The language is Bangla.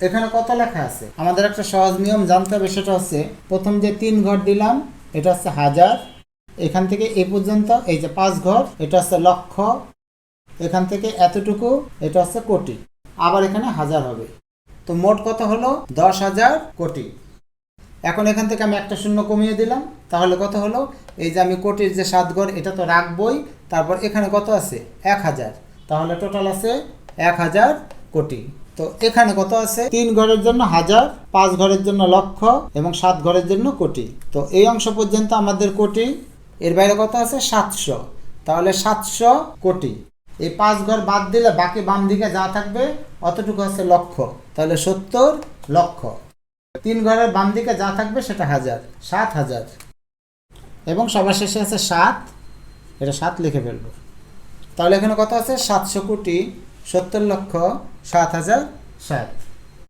এখানে কত লেখা আছে? আমাদের একটা সহজ নিয়ম জানতে হবে, সেটা হচ্ছে প্রথম যে তিন ঘর দিলাম, এটা হচ্ছে হাজার। এখান থেকে এ পর্যন্ত, এই যে পাঁচ ঘর, এটা হচ্ছে লক্ষ। এখান থেকে এতটুকু, এটা হচ্ছে কোটি। আবার এখানে হাজার হবে। তো মোট কত হলো? দশ হাজার কোটি। এখন এখান থেকে আমি একটা শূন্য কমিয়ে দিলাম। তাহলে কত হলো? এই যে আমি কোটির যে সাত ঘর, এটা তো রাখবই। তারপর এখানে কত আছে? এক হাজার। তাহলে টোটাল আছে এক হাজার কোটি। তো এখানে কত আছে? তিন ঘরের জন্য হাজার, পাঁচ ঘরের জন্য লক্ষ এবং সাত ঘরের জন্য কোটি। তো এই অংশ পর্যন্ত আমাদের কোটি, এর বাইরে কত আছে? সাতশো। তাহলে সাতশো কোটি। এই পাঁচ ঘর বাদ দিলে বাকি বাম দিকে যা থাকবে, অতটুকু আছে লক্ষ। তাহলে সত্তর লক্ষ। তিন ঘরের বাম দিকে যা থাকবে, সেটা হাজার, সাত হাজার। এবং সবার শেষে আছে সাত। এটা সাত লিখে ফেলব। তাহলে এখানে কত আছে? সাতশো কোটি, সত্তর লক্ষ, সাত হাজার সাত